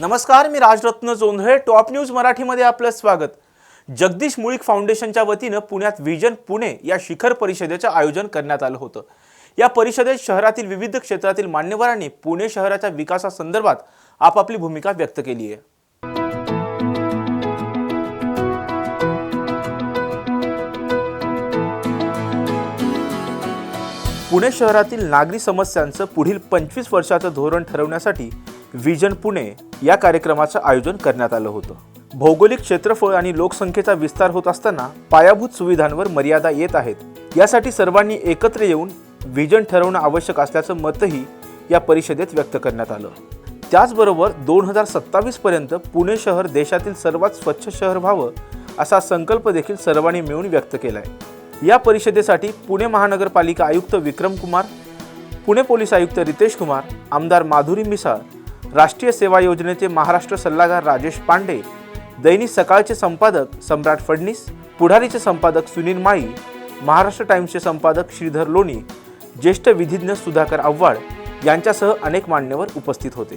नमस्कार मी Rajratna Jondhale top news मराठीमध्ये आपलं स्वागत. जगदीश मुळीक फाउंडेशनच्या वतीनं पुण्यात व्हिजन पुणे या शिखर परिषदेचं आयोजन करण्यात आलं होतं. या परिषदेत शहरातील विविध क्षेत्रातील मान्यवरांनी पुणे शहराच्या विकासासंदर्भात आपापली भूमिका व्यक्त केली आहे. पुणे शहरातील नागरी समस्यांचं पुढील पंचवीस वर्षाचं धोरण ठरवण्यासाठी व्हिजन पुणे या कार्यक्रमाचं आयोजन करण्यात आलं होतं. भौगोलिक क्षेत्रफळ आणि लोकसंख्येचा विस्तार होत असताना पायाभूत सुविधांवर मर्यादा येत आहेत. यासाठी सर्वांनी एकत्र येऊन व्हिजन ठरवणं आवश्यक असल्याचं मतही या परिषदेत व्यक्त करण्यात आलं. त्याचबरोबर दोन हजार सत्तावीस पर्यंत पुणे शहर देशातील सर्वात स्वच्छ शहर व्हावं असा संकल्प देखील सर्वांनी मिळून व्यक्त केला आहे या परिषदेसाठी पुणे महानगरपालिका आयुक्त विक्रम कुमार पुणे पोलीस आयुक्त रितेश कुमार आमदार माधुरी मिसाळ राष्ट्रीय सेवा योजनेचे महाराष्ट्र सल्लागार राजेश पांडे दैनिक सकाळचे संपादक सम्राट फडणीस पुढारीचे संपादक सुनील माळी महाराष्ट्र टाइम्सचे संपादक श्रीधर लोणी ज्येष्ठ विधिज्ञ सुधाकर आव्हाड यांच्यासह अनेक मान्यवर उपस्थित होते.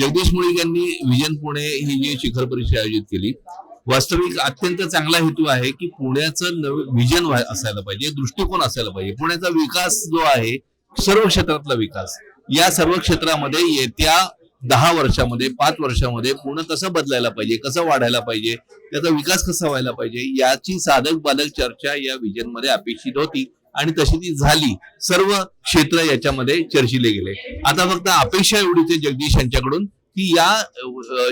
जगदीश मुळीक यांनी विजन पुणे ही जी शिखर परिषद आयोजित केली वास्तविक अत्यंत चांगला हेतू आहे की पुण्याचं विजन असायला पाहिजे दृष्टिकोन असायला पाहिजे. पुण्याचा विकास जो आहे सर्व क्षेत्रातला विकास. या सर्व क्षेत्रामध्ये येत्या दहा वर्षामध्ये पाच वर्षामध्ये पूर्ण कसं बदलायला पाहिजे कसं वाढायला पाहिजे त्याचा विकास कसा व्हायला पाहिजे याची साधक बाधक चर्चा या विजनमध्ये अपेक्षित होती आणि तशी ती झाली. सर्व क्षेत्र याच्यामध्ये चर्चिले गेले. आता फक्त अपेक्षा एवढीच आहे जगदीश यांच्याकडून की या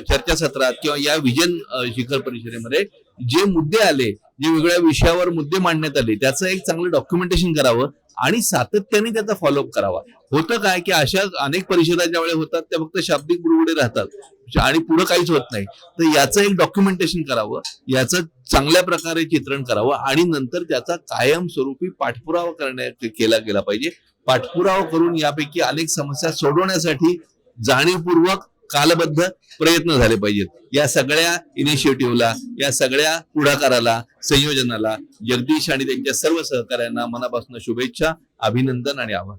चर्चासत्रात किंवा या विजन शिखर परिषदेमध्ये जे मुद्दे आले जे वेगवेगळ्या विषयावर मुद्दे मांडण्यात आले त्याचं एक चांगलं डॉक्युमेंटेशन करावं आणि सातत्याने त्याचा फॉलोअप करावा. होतं काय की अशा अनेक परिषदा ज्या वेळेला होतात त्या फक्त शाब्दिक बुडबुडे राहतात आणि पुढे काहीच होत नाही. तर याचं एक डॉक्युमेंटेशन करावं याचं चांगल्या प्रकारे चित्रण करावं आणि नंतर त्याचा कायमस्वरूपी पाठपुरावा करण्या केला गेला पाहिजे. पाठपुरावा करून यापैकी अनेक समस्या सोडवण्यासाठी जाणीवपूर्वक कालबद्ध प्रयत्न झाले पाहिजेत. या सगळ्या इनिशिएटिव्हला या सगळ्या पुढाकाराला संयोजनाला जगदीश आणि त्यांच्या सर्व सहकाऱ्यांना मनापासून शुभेच्छा अभिनंदन आणि आभार.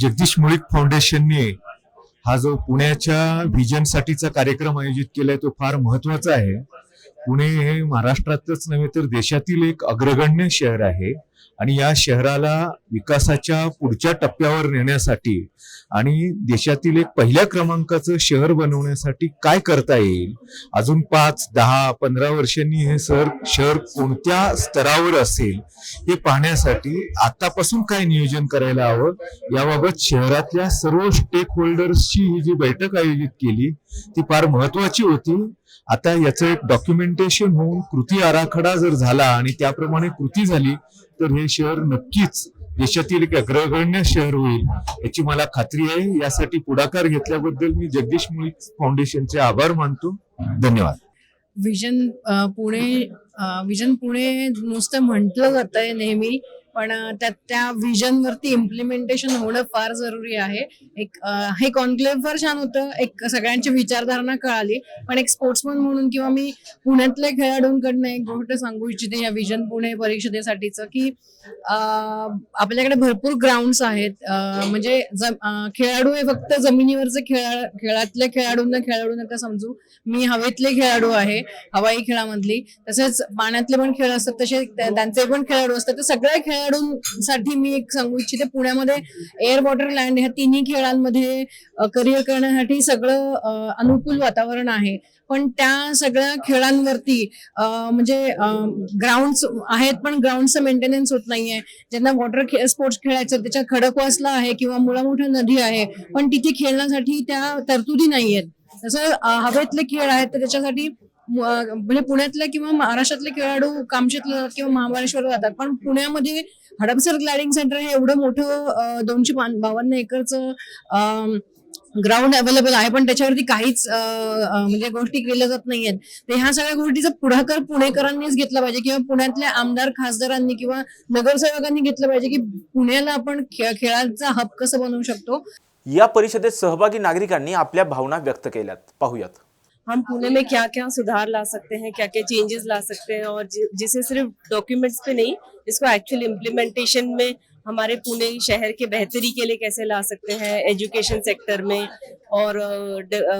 जगदीश मुळीक फाउंडेशनने हा जो पुण्याच्या व्हिजनसाठीचा कार्यक्रम आयोजित केलाय तो फार महत्त्वाचा आहे. पुणे हे महाराष्ट्रातच नव्हे तर देशातील एक अग्रगण्य शहर आहे. आणि या शहराला विकासाच्या पुढच्या टप्प्यावर नेण्यासाठी आणि देशातील एक पहिल्या क्रमांकाचं शहर बनवण्यासाठी काय करता येईल? अजून पाच दहा पंधरा वर्षांनी हे सर शहर कोणत्या स्तरावर असेल हे पाहण्यासाठी आतापासून काय नियोजन करायला हवं? याबाबत शहरातल्या सर्व स्टेक होल्डर्सची ही जी बैठक आयोजित केली ती फार महत्वाची होती. आता याचं एक डॉक्युमेंटेशन होऊन कृती आराखडा जर झाला आणि त्याप्रमाणे कृती झाली तर हे शहर नक्कीच देशातील एक अग्रगण्य शहर होईल याची मला खात्री आहे. यासाठी पुढाकार घेतल्याबद्दल मी जगदीश मुळीक फाउंडेशनचे आभार मानतो. धन्यवाद. विजन पुणे विजन पुणे नुसतं म्हटलं आहे नेहमी. पण त्यात त्या त्या इम्प्लिमेंटेशन होणं फार जरुरी आहे. एक हे कॉन्क्लेव्ह फार छान होतं. एक सगळ्यांची विचारधारणा कळाली. पण एक स्पोर्ट्समन म्हणून किंवा मी पुण्यातल्या खेळाडूंकडनं एक गोष्ट सांगू इच्छिते या विजन पुणे परिषदेसाठीचं की आपल्याकडे भरपूर ग्राउंड्स आहेत. म्हणजे जम- खेळाडू हे फक्त जमिनीवरचे खेळा खेळातल्या खेळाडूंना खेळाडू नका समजू? मी हवेतले खेळाडू आहे हवाई खेळामधली. तसेच पाण्यातले पण खेळ असतात. तसे त्यांचे पण खेळाडू असतात. तर सगळ्या खेळाडूंसाठी मी एक सांगू इच्छिते पुण्यामध्ये एअर वॉटर लँड ह्या तिन्ही खेळांमध्ये करिअर करण्यासाठी सगळं अनुकूल वातावरण आहे. पण त्या सगळ्या खेळांवरती म्हणजे ग्राउंड आहेत पण ग्राउंडचं मेंटेनन्स होत नाहीये. ज्यांना वॉटर स्पोर्ट्स खेळायचं त्याच्या खडकवासला आहे किंवा मुळामोठा नदी आहे पण तिथे खेळण्यासाठी त्या तरतुदी नाहीयेत. तसं हवेतले खेळ आहेत तर त्याच्यासाठी म्हणजे पुण्यातले किंवा महाराष्ट्रातले खेळाडू कामशेतला जातात किंवा महाबळेश्वरला जातात. पण पुण्यामध्ये हडपसर ग्लायडिंग सेंटर हे एवढं मोठं दोनशे बावन्न एकरचं ग्राउंड अवेलेबल आहे. पण त्याच्यावरती काहीच म्हणजे गोष्टी केल्या जात नाहीयेत. तर ह्या सगळ्या गोष्टीचा पुढाकार पुणेकरांनीच घेतला पाहिजे किंवा पुण्यातल्या आमदार खासदारांनी किंवा नगरसेवकांनी घेतलं पाहिजे की पुण्याला आपण खेळाचा हब कसं बनवू शकतो? या परिषदेत सहभागी नागरिकांनी आपल्या भावना व्यक्त केल्यात. पाहूयात. हम पुणे में क्या क्या सुधार ला सकते हैं क्या क्या चेंजेस ला सकते हैं और जिसे सिर्फ़ डॉक्यूमेंट्स पे नहीं, इसको एक्चुअल इम्प्लीमेंटेशन में हमारे पुणे शहर के बेहतरी के लिए कैसे ला सकते हैं एजुकेशन सेक्टर में और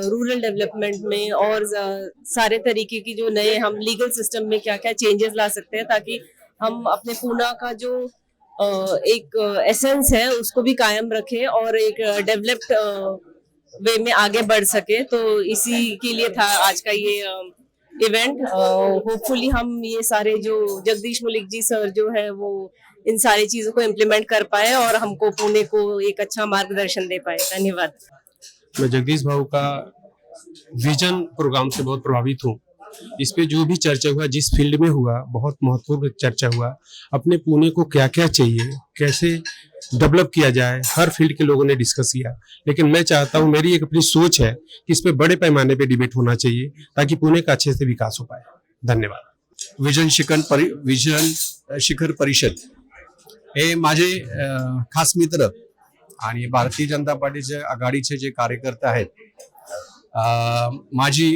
रूरल डेवलपमेंट में और सारे तरीके की जो नए हम लीगल सिस्टम में क्या क्या चेंजेस ला सकते हैं ताकि हम अपने पूना का जो एक एसेंस है, उसको भी कायम रखें और एक डेवलप्ड वे में आगे बढ़ सके। तो इसी के लिए था आज का ये इवेंट होपफुली हम ये सारे जो जगदीश मलिक जी सर जो है, वो इन सारी चीज़ों को इम्प्लीमेंट कर पाए और हमको पुणे को एक अच्छा मार्गदर्शन दे पाए। धन्यवाद। मैं जगदीश भाऊ का विजन प्रोग्राम से बहुत प्रभावित हूँ। इस पे जो भी चर्चा हुआ, जिस फ़ील्ड में हुआ, बहुत महत्वपूर्ण चर्चा हुआ, अपने पुणे को क्या क्या चाहिए, कैसे डेवलप किया जाए, हर फ़ील्ड के लोगों ने डिस्कस किया। लेकिन मैं चाहता हूँ, मेरी एक अपनी सोच है कि इस पे बड़े पैमाने पे डिबेट होना चाहिए, ताकि पुणे का अच्छे से विकास हो पाए। धन्यवाद। विजन शिखर परि, विजन शिखर परिषद। हे माझे खास मित्र आणि भारतीय जनता पार्टीचे आघाडीचे जे कार्यकर्ते आहेत माजी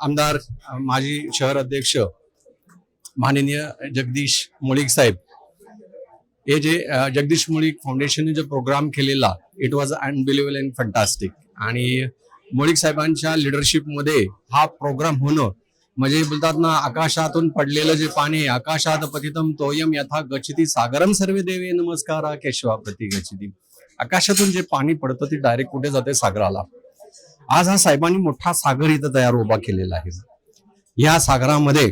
आमदार माजी शहर अध्यक्ष माननीय जगदीश मुळीक साहेब. हे जे जगदीश मुळीक फाउंडेशनने जो प्रोग्राम केलेला it was unbelievable and fantastic आणि मुळीक साहेबांच्या लिडरशिपमध्ये हा प्रोग्राम होणं म्हणजे बोलतात ना आकाशातून पडलेलं जे पाणी आहे, आकाशात पतितम तोयम यथा गच्छती सागरम सर्वे देवे नमस्कारा केशवाप्रती गच्छती. आकाशातून जे पाणी पडतं ते डायरेक्ट कुठे जाते? सागराला. आज हा साहेबांनी मोठा सागर इथं तयार उभा केलेला आहे. या सागरामध्ये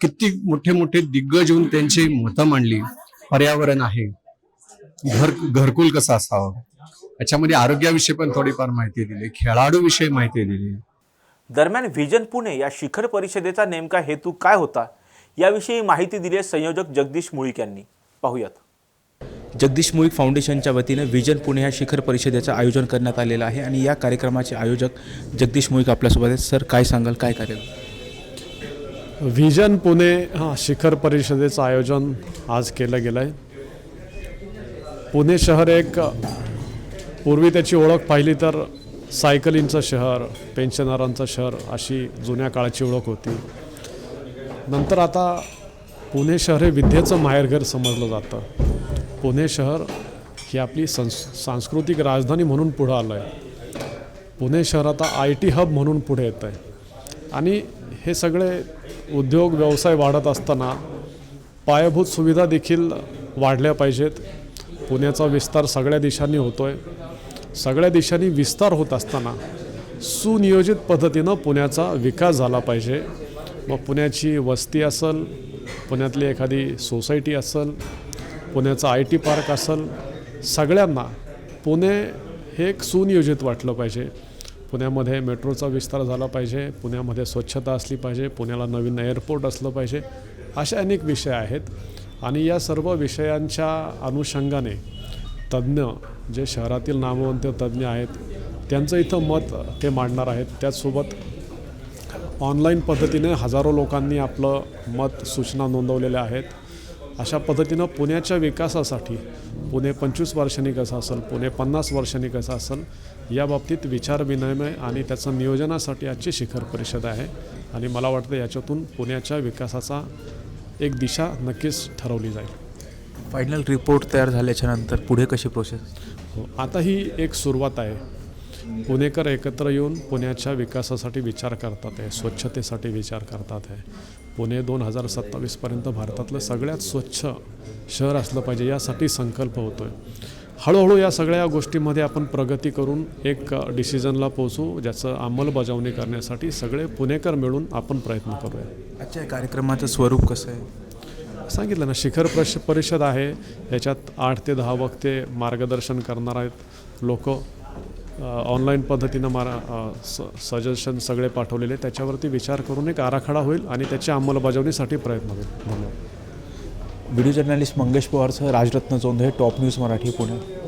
किती मोठे मोठे दिग्गज येऊन त्यांची मतं मांडली. पर्यावरण आहे. घर घरकुल कसं असावं? याच्यामध्ये आरोग्याविषयी पण थोडीफार माहिती दिली. खेळाडूविषयी माहिती दिली. दरम्यान व्हिजन पुणे या शिखर परिषदेचा नेमका हेतू काय होता? याविषयी माहिती दिली आहे संयोजक जगदीश मुळीक यांनी. पाहूयात. जगदीश मुळीक फाउंडेशनच्या वतीनं विजन पुणे या शिखर परिषदेचं आयोजन करण्यात आलेलं आहे आणि या कार्यक्रमाचे आयोजक जगदीश मुळीक आपल्यासोबत आहेत. सर काय सांगाल? काय करेल विजन पुणे हा शिखर परिषदेचं आयोजन आज केलं गेलं आहे पुणे शहर एक पूर्वी त्याची ओळख पाहिली तर सायकलींचं शहर पेन्शनरांचं शहर अशी जुन्या काळाची ओळख होती. नंतर आता पुणे शहर हे विद्येचं माहेरघर समजलं जातं. पुणे शहर ही आपली संस सांस्कृतिक राजधानी म्हणून पुढं आलं आहे. पुणे शहर आता आय टी हब म्हणून पुढे येतं आहे. आणि हे सगळे उद्योग व्यवसाय वाढत असताना पायाभूत सुविधा देखील वाढल्या पाहिजेत. पुण्याचा विस्तार सगळ्या दिशांनी होतो आहे सगळ्या दिशांनी विस्तार होत असताना सुनियोजित पद्धतीनं पुण्याचा विकास झाला पाहिजे. मग पुण्याची वस्ती असेल पुण्यातली एखादी सोसायटी असेल पुण्याचं आय टी पार्क असेल सगळ्यांना पुणे हे एक सुनियोजित वाटलं पाहिजे. पुण्यामध्ये मेट्रोचा विस्तार झाला पाहिजे पुण्यामध्ये स्वच्छता असली पाहिजे पुण्याला नवीन एअरपोर्ट असलं पाहिजे असे अनेक विषय आहेत. आणि या सर्व विषयांच्या अनुषंगाने तज्ज्ञ जे शहरातील नामवंत तज्ज्ञ आहेत त्यांचं इथं मत ते मांडणार आहेत. त्याचसोबत ऑनलाईन पद्धतीने हजारो लोकांनी आपलं मत सूचना नोंदवलेल्या आहेत. अशा पद्धतीनं पुण्याच्या विकासासाठी पुणे पंचवीस वर्षांनी कसं असेल पुणे पन्नास वर्षांनी कसं असेल या बाबतीत विचारविनिमय आणि त्याचं नियोजनासाठी आजची शिखर परिषद आहे. आणि मला वाटतं याच्यातून पुण्याच्या विकासाचा एक दिशा नक्कीच ठरवली जाईल. फायनल रिपोर्ट तयार झाल्याच्यानंतर पुढे कशी प्रोसेस हो आता ही एक सुरुवात आहे. पुणेकर एकत्र येऊन पुण्याच्या विकासासाठी विचार करतात आहे स्वच्छतेसाठी विचार करतात आहे. पुणे दोन हजार सत्तावीसपर्यंत भारतातलं सगळ्यात स्वच्छ शहर असलं पाहिजे यासाठी संकल्प होतो आहे हळूहळू या सगळ्या गोष्टीमध्ये आपण प्रगती करून एक डिसिजनला पोचू ज्याचं अंमलबजावणी करण्यासाठी सगळे पुणेकर मिळून आपण प्रयत्न करूया. आजच्या कार्यक्रमाचं स्वरूप कसं आहे? सांगितलं ना शिखर प्रश परिषद आहे. याच्यात आठ ते दहा वक्ते मार्गदर्शन करणार आहेत लोक. ऑनलाईन पद्धतीनं मारा स सजेशन सगळे पाठवलेले. त्याच्यावरती विचार करून एक आराखडा होईल आणि त्याच्या अंमलबजावणीसाठी प्रयत्न होईल. धन्यवाद. व्हिडिओ जर्नलिस्ट मंगेश पवारसह राजरत्न चोंधे टॉप न्यूज मराठी पुणे.